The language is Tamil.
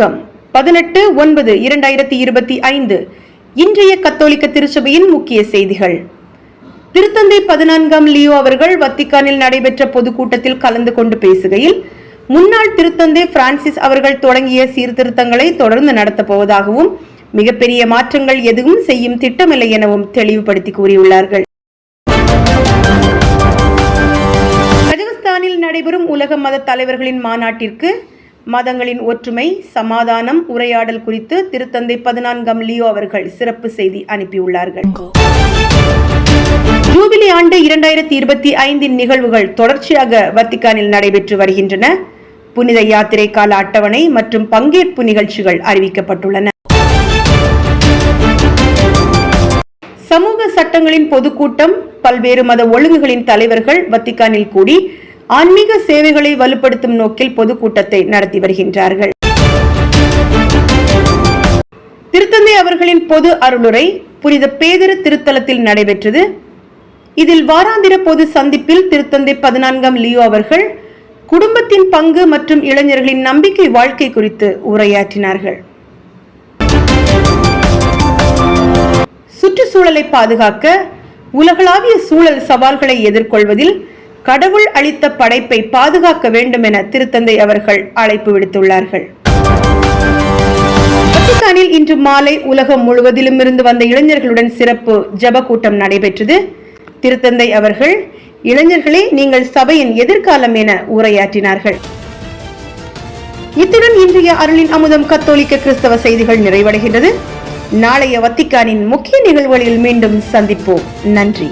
வணக்கம். பதினெட்டு ஒன்பது இரண்டாயிரத்தி இருபத்தி ஐந்து. இன்றைய கத்தோலிக்க திருச்சபையின் முக்கிய செய்திகள். திருத்தந்தை பதினான்காம் லியோ அவர்கள் வத்திக்கானில் நடைபெற்ற பொதுக்கூட்டத்தில் கலந்து கொண்டு பேசுகையில் முன்னாள் திருத்தந்தை பிரான்சிஸ் அவர்கள் தொடங்கிய சீர்திருத்தங்களை தொடர்ந்து நடத்தப் போவதாகவும் மிகப்பெரிய மாற்றங்கள் எதுவும் செய்யும் திட்டமில்லை எனவும் தெளிவுபடுத்தி கூறியுள்ளார்கள். கஜகஸ்தானில் நடைபெறும் உலக மத தலைவர்களின் மாநாட்டிற்கு மதங்களின் ஒற்றுமை சமாதானம் உரையாடல் குறித்து திருத்தந்தை பதினான்காம் லியோ அவர்கள் சிறப்பு செய்தி அனுப்பியுள்ளார்கள். ஜூபிலி ஆண்டு இரண்டாயிரத்தி இருபத்தி ஐந்தின் நிகழ்வுகள் தொடர்ச்சியாக வத்திக்கானில் நடைபெற்று வருகின்றன. புனித யாத்திரை கால அட்டவணை மற்றும் பங்கேற்பு நிகழ்ச்சிகள் அறிவிக்கப்பட்டுள்ளன. சமூக சட்டங்களின் பொதுக்கூட்டம் பல்வேறு மத ஒழுங்குகளின் தலைவர்கள் வத்திக்கானில் கூடி ஆன்மீக சேவைகளை வலுப்படுத்தும் நோக்கில் பொதுக்கூட்டத்தை நடத்தி வருகின்றார்கள். திருத்தந்தை அவர்களின் பொது அருளுரை புனித பேதரு திருத்தலத்தில் நடைபெற்றது. இதில் வாராந்திர பொது சந்திப்பில் திருத்தந்தை பதினான்காம் லியோ அவர்கள் குடும்பத்தின் பங்கு மற்றும் இளைஞர்களின் நம்பிக்கை வாழ்க்கை குறித்து உரையாற்றினார்கள். சுற்றுச்சூழலை பாதுகாக்க உலகளாவிய சூழல் சவால்களை எதிர்கொள்வதில் கடவுள் அளித்த படைப்பை பாதுகாக்க வேண்டும் என திருத்தந்தை அவர்கள் அழைப்பு விடுத்துள்ளார்கள். வத்திக்கானில் இன்று மாலை உலகம் முழுவதிலும் இருந்து வந்த இளைஞர்களுடன் சிறப்பு ஜப கூட்டம் நடைபெற்றது. திருத்தந்தை அவர்கள் இளைஞர்களே நீங்கள் சபையின் எதிர்காலம் என உரையாற்றினார்கள். இத்துடன் இன்றைய அருளின் அமுதம் கத்தோலிக்க கிறிஸ்தவ செய்திகள் நிறைவடைகின்றது. நாளைய வத்திக்கானின் முக்கிய நிகழ்வுகளில் மீண்டும் சந்திப்போம். நன்றி.